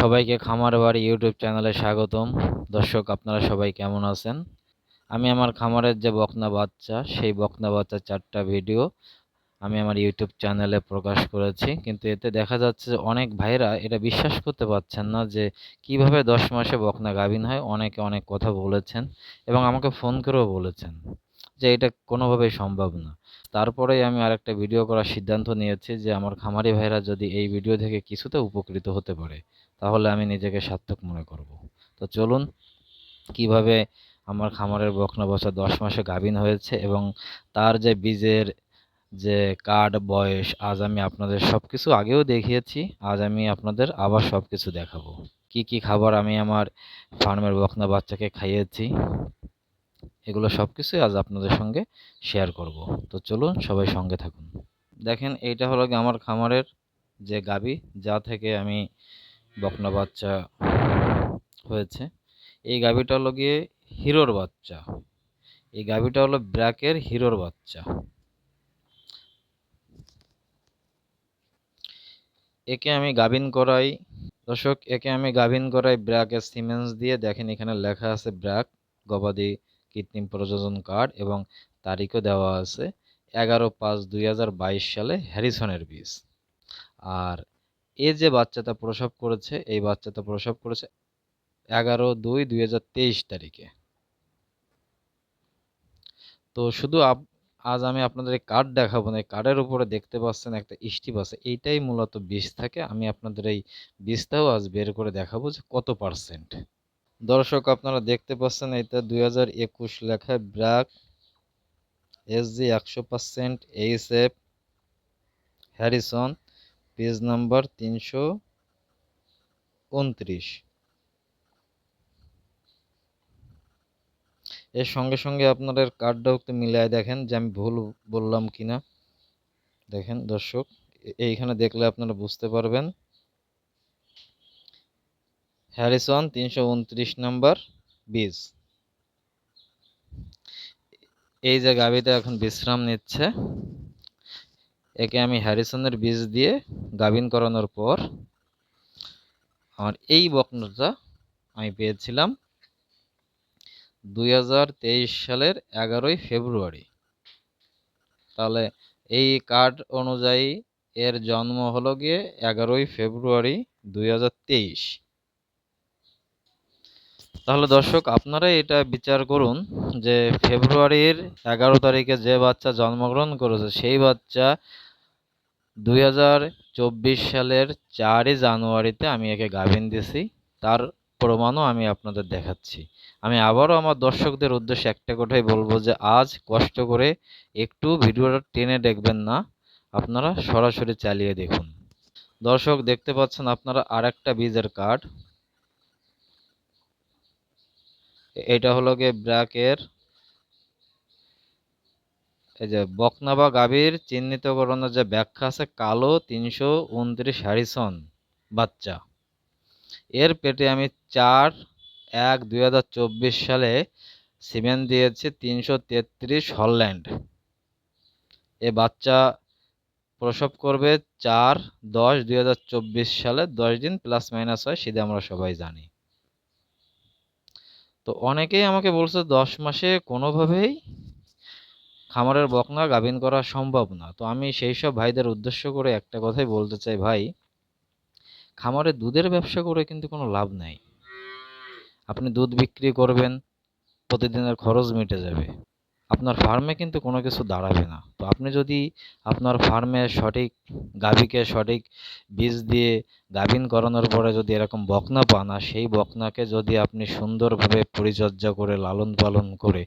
সবাইকে খামার বাড়ি ইউটিউব চ্যানেলে স্বাগতম। দর্শক, আপনারা সবাই কেমন আছেন? আমি আমার খামারের যে বকনা বাচ্চা, সেই বকনা বাচ্চার চারটা ভিডিও আমি আমার ইউটিউব চ্যানেলে প্রকাশ করেছি। কিন্তু এতে দেখা যাচ্ছে যে অনেক ভাইরা এটা বিশ্বাস করতে পারছেন না যে কীভাবে দশ মাসে বকনা গাভিন হয়। অনেকে অনেক কথা বলেছেন এবং আমাকে ফোন করেও বলেছেন। যে এটা কোনোভাবেই সম্ভব না। তারপরেই আমি আরেকটা ভিডিও করার সিদ্ধান্ত নিয়েছি যে আমার খামারি ভাইরা যদি এই ভিডিও থেকে কিছুতে উপকৃত হতে পারে, তাহলে আমি নিজেকে সার্থক মনে করব। তো চলুন, কীভাবে আমার খামারের বকনা বছর দশ মাসে গাভিন হয়েছে এবং তার যে বীজের যে কার্ড, বয়স, আজ আমি আপনাদের সব কিছু আগেও দেখিয়েছি, আজ আমি আপনাদের আবার সব কিছু দেখাবো। কি কি খাবার আমি আমার ফার্মের বকনা বাচ্চাকে খাইয়েছি? এগুলো সব কিছুই আজ আপনাদের সঙ্গে শেয়ার করব। তো চলুন সবাই সঙ্গে থাকুন। দেখেন, এইটা হলো আমার খামারের যে গাবি, যা থেকে আমি বকনা বাচ্চা হয়েছে। এই গাবিটা হলো গিয়ে হিরোর বাচ্চা। এই গাবিটা হলো ব্র্যাকের হিরোর বাচ্চা। একে আমি গাভিন করাই। দর্শক, একে আমি গাভিন করাই ব্র্যাকের সিমেন্স দিয়ে। দেখেন, এখানে লেখা আছে ব্র্যাক, গবাদি কৃত্রিম প্রযোজন কার্ড এবং তারিখও দেওয়া আছে এগারো পাঁচ দুই সালে হ্যারিসনের বীজ। আর এ যে বাচ্চাটা প্রসব করেছে, এই বাচ্চাটা প্রসব করেছে এগারো দুই দুই তারিখে। তো শুধু আজ আমি আপনাদের এই কার্ড দেখাবো না, এই কার্ডের উপরে দেখতে পাচ্ছেন একটা স্টিপ আছে, এইটাই মূলত বীজ থাকে। আমি আপনাদের এই বীজটাও আজ বের করে দেখাবো যে কত পার্সেন্ট। দর্শক, আপনারা দেখতে পাচ্ছেন এটা দুই হাজার একুশ লেখায় ব্র্যাক এস জি একশো percent H F Harrison page number তিনশো উনত্রিশ। এর সঙ্গে সঙ্গে আপনাদের কার্ডটাও একটু মিলিয়ে দেখেন যে আমি ভুল বললাম কিনা। দেখেন দর্শক এইখানে দেখলে আপনারা বুঝতে পারবেন। হ্যারিসন তিনশো উনত্রিশ নাম্বার বীজ। এই যে গাভীটা এখন বিশ্রাম নিচ্ছে, একে আমি হ্যারিসনের বীজ দিয়ে গাভিন করানোর পর আমার এই বকনাটা আমি পেয়েছিলাম দুই হাজার তেইশ সালের এগারোই ফেব্রুয়ারি। তাহলে এই কার্ড অনুযায়ী এর জন্ম হলো গিয়ে এগারোই ফেব্রুয়ারি দুই হাজার তেইশ। তাহলে দর্শক আপনারা এটা বিচার করুন যে ফেব্রুয়ারির এগারো তারিখে যে বাচ্চা জন্মগ্রহণ করেছে, সেই বাচ্চা দুই হাজার চব্বিশ সালের চারই জানুয়ারিতে আমি একে গাভিন দিছি। তার প্রমাণও আমি আপনাদের দেখাচ্ছি। আমি আবারও আমার দর্শকদের উদ্দেশ্যে একটা কথাই বলব যে, আজ কষ্ট করে একটু ভিডিওটা টেনে দেখবেন না, আপনারা সরাসরি চালিয়ে দেখুন। দর্শক, দেখতে পাচ্ছেন আপনারা আর একটা বীজের কার্ড। এটা হলো গিয়ে ব্র্যাকের এই যে বকনা বা গাভীর চিহ্নিতকরণের যে ব্যাখ্যা আছে, কালো তিনশো উনত্রিশ হ্যারিসন বাচ্চা। এর পেটে আমি চার এক দুই সালে সিমেন্ট দিয়েছি তিনশো তেত্রিশ হল্যান্ড। এ বাচ্চা প্রসব করবে চার দশ দুই সালে, দশ দিন প্লাস মাইনাস হয়, সেটা আমরা সবাই জানি। তো অনেকেই আমাকে বলছে দশ মাসে কোনোভাবেই খামারের বকনা গাভিন করা সম্ভব না। তো আমি সেই সব ভাইদের উদ্দেশ্য করে একটা কথাই বলতে চাই, ভাই, খামারে দুধের ব্যবসা করে কিন্তু কোনো লাভ নাই। আপনি দুধ বিক্রি করবেন, প্রতিদিনের খরচ মিটে যাবে। আপনার ফার্মে কিন্তু কোনো কিছু দাঁড়াবে না। তো আপনি যদি আপনার ফার্মে সঠিক গাভীকে সঠিক বীজ দিয়ে গাভিন করানোর পরে যদি এরকম বকনা পান, আর সেই বকনাকে যদি আপনি সুন্দরভাবে পরিচর্যা করে, লালন পালন করে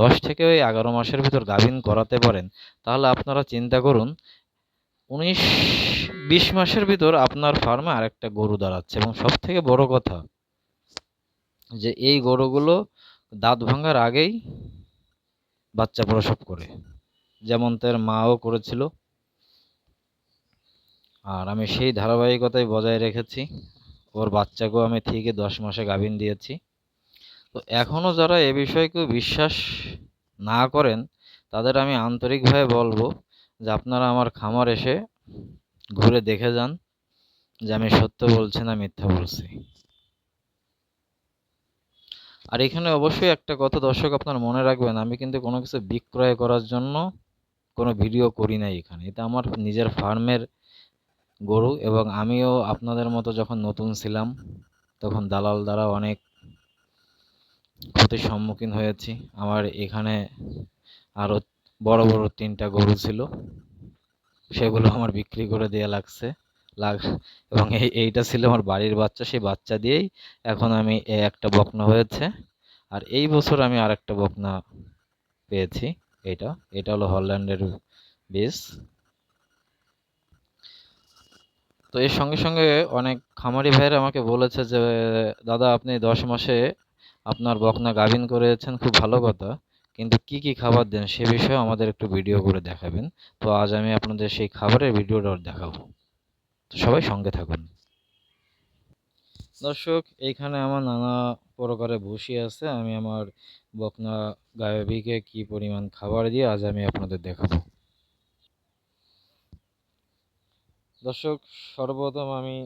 দশ থেকে ওই এগারো মাসের ভিতর গাভিন করাতে পারেন, তাহলে আপনারা চিন্তা করুন, উনিশ বিশ মাসের ভিতর আপনার ফার্মে আরেকটা গরু দাঁড়াচ্ছে। এবং সব থেকে বড় কথা যে, এই গরুগুলো দাঁত ভাঙার আগেই বাচ্চা প্রসব করে। যেমন তার মাও করেছিল। আর আমি সেই ধারাবাহিকতাই বজায় রেখেছি। ওর বাচ্চাকেও আমি ঠিকই দশ মাসে গাভিন দিয়েছি। তো এখনও যারা এ বিষয়কেও বিশ্বাস না করেন, তাদের আমি আন্তরিকভাবে বলব যে আপনারা আমার খামার এসে ঘুরে দেখে যান যে আমি সত্য বলছি না মিথ্যা বলছি। আর এখানে অবশ্যই একটা কথা দর্শক আপনার মনে রাখবেন, আমি কিন্তু কোনো কিছু বিক্রয় করার জন্য কোনো ভিডিও করি নাই এখানে। এটা আমার নিজের ফার্মের গরু এবং আমিও আপনাদের মতো যখন নতুন ছিলাম, তখন দালাল দ্বারা অনেক ক্ষতির সম্মুখীন হয়েছি। আমার এখানে আরও বড় বড় তিনটা গরু ছিল, সেগুলো আমার বিক্রি করে দেওয়া লাগছে। লাগ, এবং এই, এইটা ছিল আমার বাড়ির বাচ্চা, সেই বাচ্চা দিয়েই এখন আমি একটা বকনা হয়েছে। আর এই বছর আমি আর একটা বকনা পেয়েছি, এটা এটা হলো হল্যান্ডের বীজ তো এর সঙ্গে সঙ্গে অনেক খামারি ভাইয়েরা আমাকে বলেছে যে, দাদা, আপনি দশ মাসে আপনার বকনা গাভিন করেছেন, খুব ভালো কথা। কিন্তু কি কি খাবার দেন সে বিষয়ে আমাদের একটু ভিডিও করে দেখাবেন। তো আজ আমি আপনাদের সেই খাবারের ভিডিওটা দেখাবো। তো সবাই সঙ্গে থাকুন। দর্শক এইখানে আমার নানা প্রকারের ভুসি আছে। আমি আমার বকনা গায়বিকে কি পরিমাণ খাবার দিয়ে আজ আমি আপনাদের দেখাবো। দর্শক, সর্বপ্রথম আমি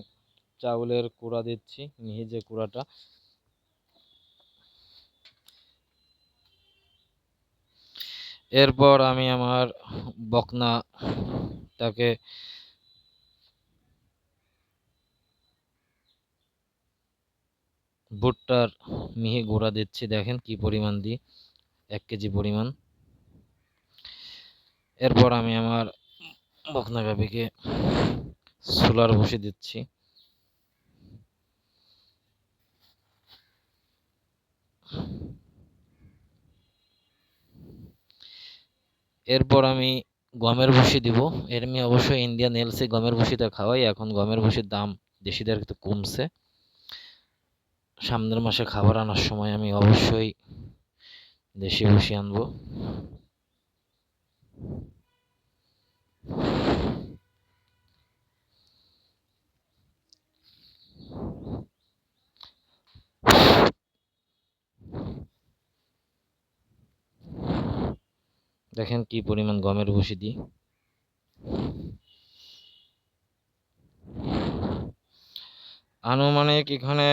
চাউলের কুড়া দিচ্ছি মিহি যে কুড়াটা। এরপর আমি আমার বকনাটাকে ভুট্টার মিহি গুঁড়া দিচ্ছি, দেখেন কি পরিমাণ দিই, এক কেজি পরিমাণ। এরপর আমি আমার বকনা গাভিকে সোলার বসে দিচ্ছি। এরপর আমি গমের ভুসি দিব। এর আমি অবশ্যই ইন্ডিয়ান এলসি গমের ভুসিটা খাওয়াই, এখন গমের ভুসির দাম দেশিদের একটু কমছে। সামনের মাসে খাবার আনার সময় আমি অবশ্যই দেশি ভুসি আনব। দেখেন কি পরিমাণ গমের ভুসি দিই। আনুমানিক এখানে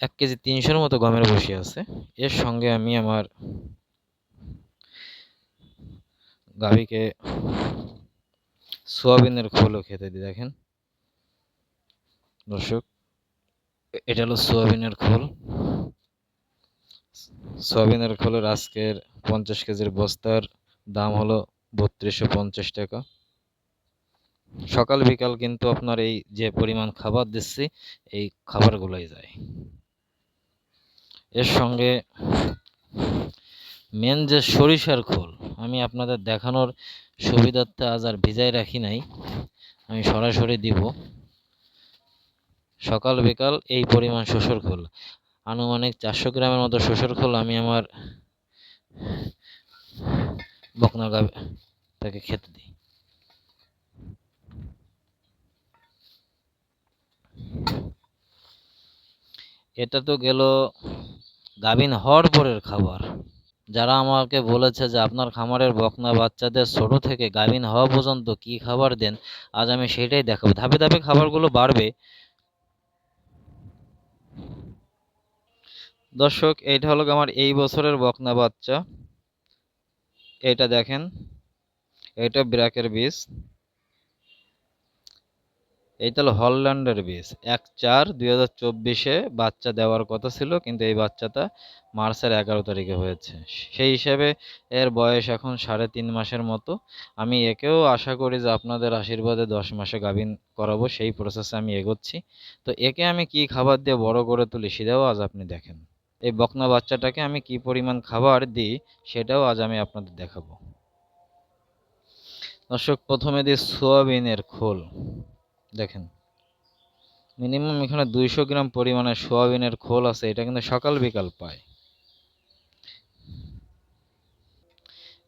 এক কেজি তিনশোর মতো গমের ভুসি আছে। এর সঙ্গে আমি আমার গাভীকে সোয়াবিনের খোলও খেতে দিই, দেখেন। দর্শক, এটা হলো সোয়াবিনের খোল। সোয়াবিনের খোলের আজকের পঞ্চাশ কেজির বস্তার দাম হলো বত্রিশশো পঞ্চাশ টাকা। সকাল বিকাল কিন্তু আপনার এই যে পরিমাণ খাবার দিচ্ছি, এই খাবারগুলোই যায়। এর সঙ্গে মেন যে সরিষার খোল, আমি আপনাদের দেখানোর সুবিধার্থে আজ আর ভিজাই রাখি নাই। আমি সরাসরি দিব। সকাল বিকাল এই পরিমাণ শ্বশুর খোল। আনুমানিক চারশো গ্রামের মতো শ্বশুর খোল আমি আমার বকনা গাবে তাকে খেতে দিই। এটা তো গেল গাভিন হওয়ার পরের খাবার। যারা আমাকে বলেছে যে আপনার খামারের বকনা বাচ্চাদের ছোট থেকে গাভিন হওয়া পর্যন্ত কি খাবার দেন, আজ আমি সেটাই দেখাবো। ধাপে ধাপে খাবারগুলো বাড়বে। দর্শক, এইটা হলো আমার এই বছরের বকনা বাচ্চা। এটা দেখেন এটা ব্র্যাকের বীজ। এইটা হলো হল্যান্ডের বীজ এক চার দুই হাজার চব্বিশে বাচ্চা দেওয়ার কথা ছিল, কিন্তু এই বাচ্চাটা মার্চের এগারো তারিখে হয়েছে। সেই হিসাবে এর বয়স এখন সাড়ে তিন মাসের মতো। আমি একেও আশা করি যে আপনাদের আশীর্বাদে দশ মাসে গাভিন করাবো, সেই প্রসেসে আমি এগোচ্ছি। তো একে আমি কি খাবার দিয়ে বড় করে তুলি সেটাও আজ আপনি দেখেন। এই বকনা বাচ্চাটাকে আমি কি পরিমাণ খাবার দিই সেটাও আজ আমি আপনাদের দেখাবো। দর্শক, প্রথমে দিই সোয়াবিনের খোল। দেখেন। মিনিমাম এখানে দুইশো গ্রাম পরিমাণে সোয়াবিনের খোল আছে, এটা কিন্তু সকাল বিকাল পায়।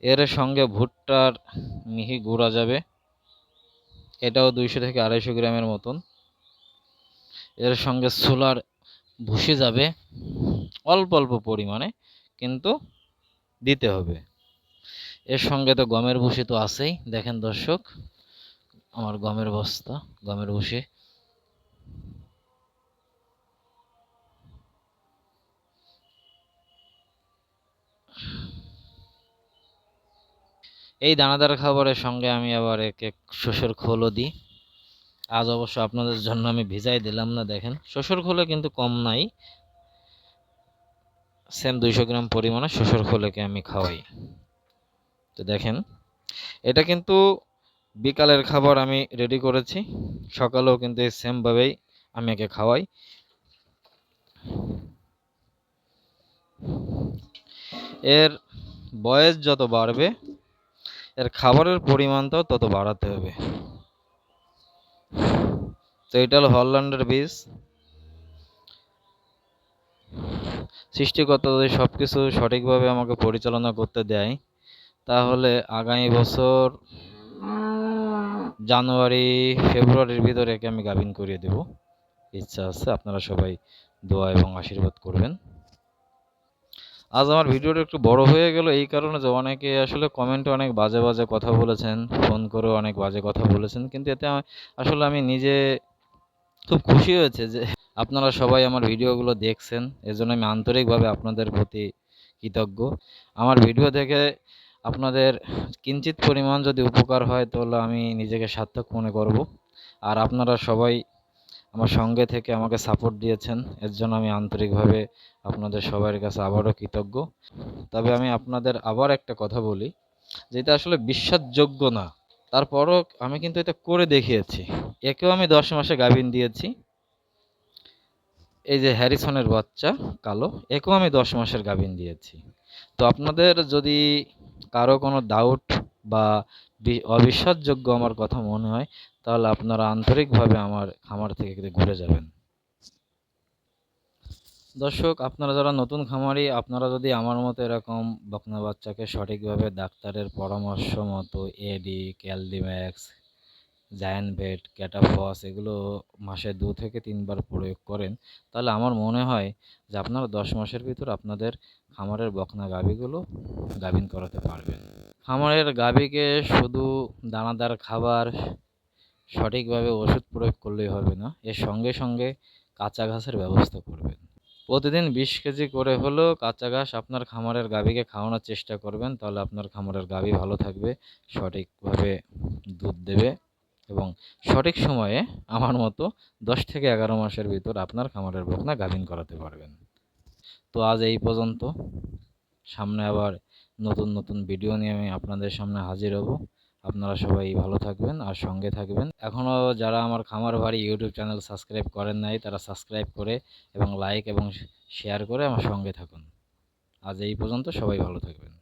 এর সঙ্গে ভুট্টার মিহি গুঁড়া যাবে। এটাও দুইশো থেকে আড়াইশো গ্রামের মতন। এর সঙ্গে সোলার ভুসি যাবে, অল্প অল্প পরিমাণে কিন্তু দিতে হবে। এর সঙ্গে তো গমের ভুসি তো আছেই, দেখেন দর্শক। আমার গমের বস্তা, গমের ভুসি এই দানাদার খাবারের সঙ্গে আমি আবার এক এক শস্যের খোলও দিই। আজ অবশ্য আপনাদের জন্য আমি ভিজাই দিলাম না, দেখেন। শস্যর খোলে কিন্তু কম নাই। সেম দুইশো গ্রাম পরিমাণে শস্যর খোলেকে আমি খাওয়াই। তো দেখেন, এটা কিন্তু বিকালের খাবার আমি রেডি করেছি। সকালেও কিন্তু সেমভাবেই আমি একে খাওয়াই। এর বয়স যত বাড়বে, এর খাবারের পরিমাণটাও তত বাড়াতে হবে। তো এটা হলো হল্যান্ডের বীজ। সৃষ্টিকর্তা যদি সব কিছু সঠিকভাবে আমাকে পরিচালনা করতে দেয়, তাহলে আগামী বছর জানুয়ারি, ফেব্রুয়ারির ভিতরে একে আমি গাভিন করিয়ে দেব। ইচ্ছা আছে আপনারা সবাই দোয়া এবং আশীর্বাদ করবেন। আজ আমার ভিডিওটা একটু বড় হয়ে গেল, এই কারণে যে অনেকে আসলে কমেন্টে অনেক বাজে বাজে কথা বলেছেন ফোন করে অনেক বাজে কথা বলেছেন, কিন্তু এতে আসলে আমি নিজে খুব খুশি হয়েছে যে আপনারা সবাই আমার ভিডিওগুলো দেখছেন, এজন্য আমি আন্তরিকভাবে আপনাদের প্রতি কৃতজ্ঞ। আমার ভিডিও দেখে আপনাদের কিঞ্চিত পরিমাণ যদি উপকার হয়, তাহলে আমি নিজেকে সার্থক মনে করব। আর আপনারা সবাই আমার সঙ্গে থেকে আমাকে সাপোর্ট দিয়েছেন, এর জন্য আমি আন্তরিকভাবে আপনাদের সবার কাছে আবারও কৃতজ্ঞ। তবে আমি আপনাদের আবার একটা কথা বলি যেটা আসলে বিশ্বাসযোগ্য না। তারপরও আমি কিন্তু এটা করে দেখিয়েছি। একেও আমি দশ মাসে গাভিন দিয়েছি। এই যে হ্যারিসনের বাচ্চা, কালো, একেও আমি দশ মাসের গাভিন দিয়েছি। তো আপনাদের যদি কারও কোনো ডাউট বা অবিশ্বাসযোগ্য আমার কথা মনে হয়, তাহলে আপনারা আন্তরিকভাবে আমার খামার থেকে ঘুরে যাবেন। দর্শক, আপনারা যারা নতুন খামারি, আপনারা যদি আমার মতো এরকম বকনা বাচ্চাকে সঠিকভাবে ডাক্তারের পরামর্শ মতো এডি ক্যালডিম্যাক্স জায়ান্ট ভেট ক্যাটাফস এগুলো মাসে দু থেকে তিনবার প্রয়োগ করেন। তাহলে আমার মনে হয় যে আপনারা দশ মাসের ভিতর আপনাদের খামারের বকনা গাভীগুলো গাভিন করাতে পারবেন। খামারের গাভীকে শুধু দানাদার খাবার সঠিকভাবে ওষুধ প্রয়োগ করলেই হবে না, এর সঙ্গে সঙ্গে কাঁচা ঘাসের ব্যবস্থা করবেন। প্রতিদিন বিশ কেজি করে হলেও কাঁচা ঘাস আপনার খামারের গাভীকে খাওয়ানোর চেষ্টা করবেন, তাহলে আপনার খামারের গাভী ভালো থাকবে, সঠিকভাবে দুধ দেবে। এবং সঠিক সময়ে আমার মতো দশ থেকে এগারো মাসের ভিতর আপনার খামারের বকনা গাভিন করাতে পারবেন। তো আজ এই পর্যন্ত। সামনে আবার নতুন নতুন ভিডিও নিয়ে আমি আপনাদের সামনে হাজির হব। আপনারা সবাই ভালো থাকবেন আর সঙ্গে থাকবেন। এখনও যারা আমার খামার বাড়ি ইউটিউব চ্যানেল সাবস্ক্রাইব করেন নাই, তারা সাবস্ক্রাইব করে এবং লাইক এবং শেয়ার করে আমার সঙ্গে থাকুন। আজ এই পর্যন্ত সবাই ভালো থাকবেন।